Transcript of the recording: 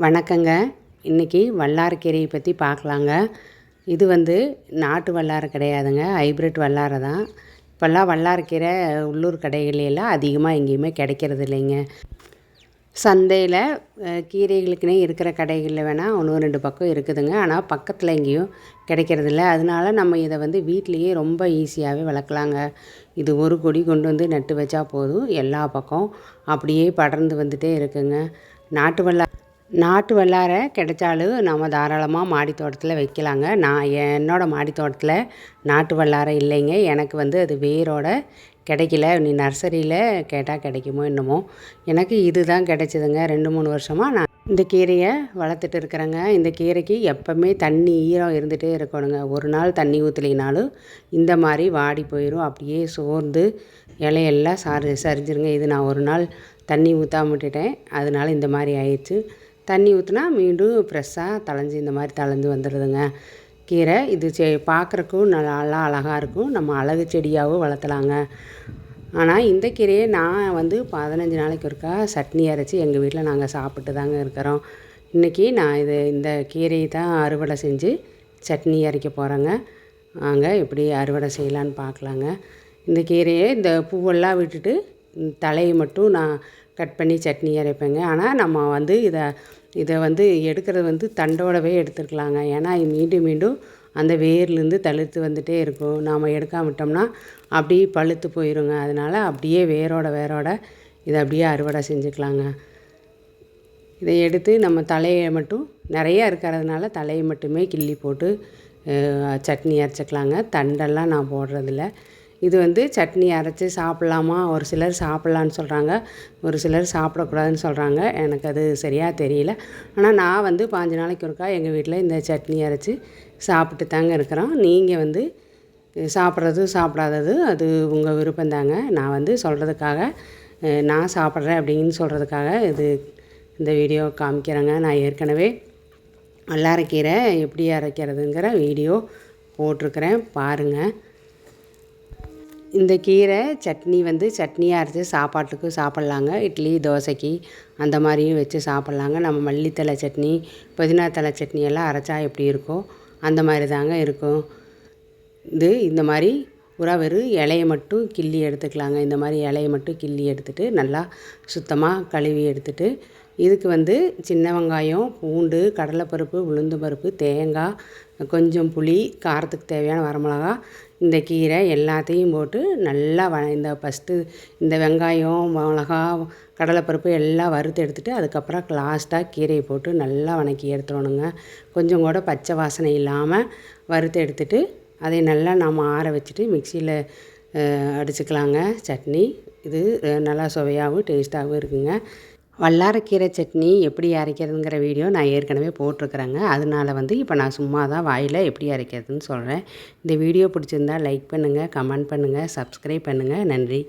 வணக்கங்க. இன்றைக்கி வல்லாரக்கீரையை பற்றி பார்க்கலாங்க இது வந்து நாட்டு வல்லாரை கிடையாதுங்க. ஹைப்ரிட் வல்லாரை தான். இப்போல்லாம் வல்லாரக்கீரை உள்ளூர் கடைகளெல்லாம் அதிகமாக எங்கேயுமே கிடைக்கிறது இல்லைங்க. சந்தையில் கீரைகளுக்குனே இருக்கிற கடைகளில் வேணால் ஒன்று ரெண்டு பக்கம் இருக்குதுங்க. ஆனால் பக்கத்தில் எங்கேயும் கிடைக்கிறதில்ல அதனால நம்ம இதை வந்து வீட்லேயே ரொம்ப ஈஸியாகவே வளர்க்கலாங்க. இது ஒரு கொடி கொண்டு வந்து நட்டு வச்சா போதும். எல்லா பக்கம் அப்படியே படர்ந்து வந்துகிட்டே இருக்குங்க. நாட்டு வல்லா நாட்டு வல்லாரை கிடைச்சாலும் நம்ம தாராளமாக மாடி தோட்டத்தில் வைக்கலாங்க. நான் என்னோடய மாடி தோட்டத்தில் நாட்டு வல்லாரை இல்லைங்க. எனக்கு வந்து அது வேரோட கிடைக்கல. நீ நர்சரியில் கேட்டால் கிடைக்குமோ என்னமோ. எனக்கு இது தான் கிடைச்சிதுங்க. ரெண்டு மூணு வருஷமாக நான் இந்த கீரையை வளர்த்துட்டு இருக்கிறேங்க. இந்த கீரைக்கு எப்போவுமே தண்ணி ஈரம் இருந்துகிட்டே இருக்கணுங்க. ஒரு நாள் தண்ணி ஊற்றலினாலும் இந்த மாதிரி வாடி போயிடும் அப்படியே சோர்ந்து இலையெல்லாம் சாரி சரிஞ்சிருங்க. இது நான் ஒரு நாள் தண்ணி ஊற்றாம விட்டுட்டேன். அதனால் இந்த மாதிரி ஆயிடுச்சு. தண்ணி ஊற்றினா மீண்டும் ஃப்ரெஷ்ஷாக தளைஞ்சி இந்த மாதிரி தளைஞ்சு வந்துடுதுங்க. கீரை இது செ பார்க்குறக்கும் நல்லா அழகாக இருக்கும். நம்ம அழகு செடியாகவும் வளர்த்தலாங்க. ஆனால் இந்த கீரையை நான் வந்து பதினஞ்சு நாளைக்கு ஒருக்கா சட்னி அரைச்சி எங்கள் வீட்டில் நாங்கள் சாப்பிட்டு தாங்க இருக்கிறோம். இன்றைக்கி நான் இது இந்த கீரையை தான் அறுவடை செஞ்சு சட்னி அரைக்க போகிறேங்க வாங்க எப்படி அறுவடை செய்யலான்னு பார்க்கலாங்க இந்த கீரையை இந்த பூவெல்லாம் விட்டுட்டு தலையை மட்டும் நான் கட் பண்ணி சட்னி அரைப்பேங்க. ஆனால் நம்ம வந்து இதை இதை வந்து எடுக்கிறது வந்து தண்டோடவே எடுத்துருக்கலாங்க. ஏன்னா மீண்டும் மீண்டும் அந்த வேர்லேருந்து தளிர்த்து வந்துகிட்டே இருக்கும். நாம் எடுக்காம விட்டோம்னா அப்படியே பழுத்து போயிடுங்க அதனால் அப்படியே வேரோட வேரோட இதை அப்படியே அறுவடை செஞ்சுக்கலாங்க. இதை எடுத்து நம்ம தலையை மட்டும் நிறையா இருக்கிறதுனால தலையை மட்டுமே கிள்ளி போட்டு சட்னி அரைச்சிக்கலாங்க. தண்டெல்லாம் நான் போடுறதில்ல. இது வந்து சட்னி அரைச்சி சாப்பிட்லாமா? ஒரு சிலர் சாப்பிட்லான்னு சொல்கிறாங்க ஒரு சிலர் சாப்பிடக்கூடாதுன்னு சொல்கிறாங்க எனக்கு அது சரியாக தெரியல. ஆனால் நான் வந்து பாஞ்சு நாளைக்கு ஒருக்கா எங்கள் வீட்டில் இந்த சட்னி அரைச்சி சாப்பிட்டு தாங்க இருக்கிறோம். நீங்கள் வந்து சாப்பிட்றது சாப்பிடாதது அது உங்கள் விருப்பம் தாங்க. நான் வந்து சொல்கிறதுக்காக நான் சாப்பிட்றேன் அப்படின்னு சொல்கிறதுக்காக இது இந்த வீடியோ காமிக்கிறேங்க. நான் ஏற்கனவே வல்லாரக்கீரை எப்படி அரைக்கிறதுங்கிற வீடியோ போட்டிருக்கிறேன். பாருங்கள் இந்த கீரை சட்னி வந்து சட்னியாக அரைச்சி சாப்பாட்டுக்கு சாப்பிட்லாங்க. இட்லி தோசைக்கு அந்த மாதிரியும் வச்சு சாப்பிட்லாங்க. நம்ம மல்லித்தலை சட்னி புதினா தலை சட்னி எல்லாம் அரைச்சா எப்படி இருக்கோ அந்த மாதிரி தாங்க இருக்கும். இது இந்த மாதிரி புறா வெறும் இலையை மட்டும் கிள்ளி எடுத்துக்கலாங்க. இந்த மாதிரி இலையை மட்டும் கிள்ளி எடுத்துகிட்டு நல்லா சுத்தமாக கழுவி எடுத்துகிட்டு இதுக்கு வந்து சின்ன வெங்காயம் பூண்டு கடலைப்பருப்பு உளுந்து பருப்பு தேங்காய் கொஞ்சம் புளி காரத்துக்கு தேவையான வரமிளகா இந்த கீரை எல்லாத்தையும் போட்டு நல்லா வ இந்த ஃபஸ்ட்டு இந்த வெங்காயம் மிளகா கடலைப்பருப்பு எல்லாம் வறுத்து எடுத்துகிட்டு அதுக்கப்புறம் லாஸ்ட்டாக கீரையை போட்டு நல்லா வணக்கி எடுத்துடணுங்க. கொஞ்சம் கூட பச்சை வாசனை இல்லாமல் வறுத்து எடுத்துகிட்டு அதை நல்லா நம்ம ஆற வச்சுட்டு மிக்சியில் அடிச்சுக்கலாங்க. சட்னி இது நல்லா சுவையாகவும் டேஸ்ட்டாகவும் இருக்குங்க. வல்லாரக்கீரை சட்னி எப்படி அரைக்கிறதுங்கிற வீடியோ நான் ஏற்கனவே போட்டிருக்கிறேங்க. அதனால வந்து இப்போ நான் சும்மா தான் வாயில் எப்படி அரைக்கிறதுன்னு சொல்கிறேன் இந்த வீடியோ பிடிச்சிருந்தா லைக் பண்ணுங்கள் கமெண்ட் பண்ணுங்கள் சப்ஸ்கிரைப் பண்ணுங்கள் நன்றி.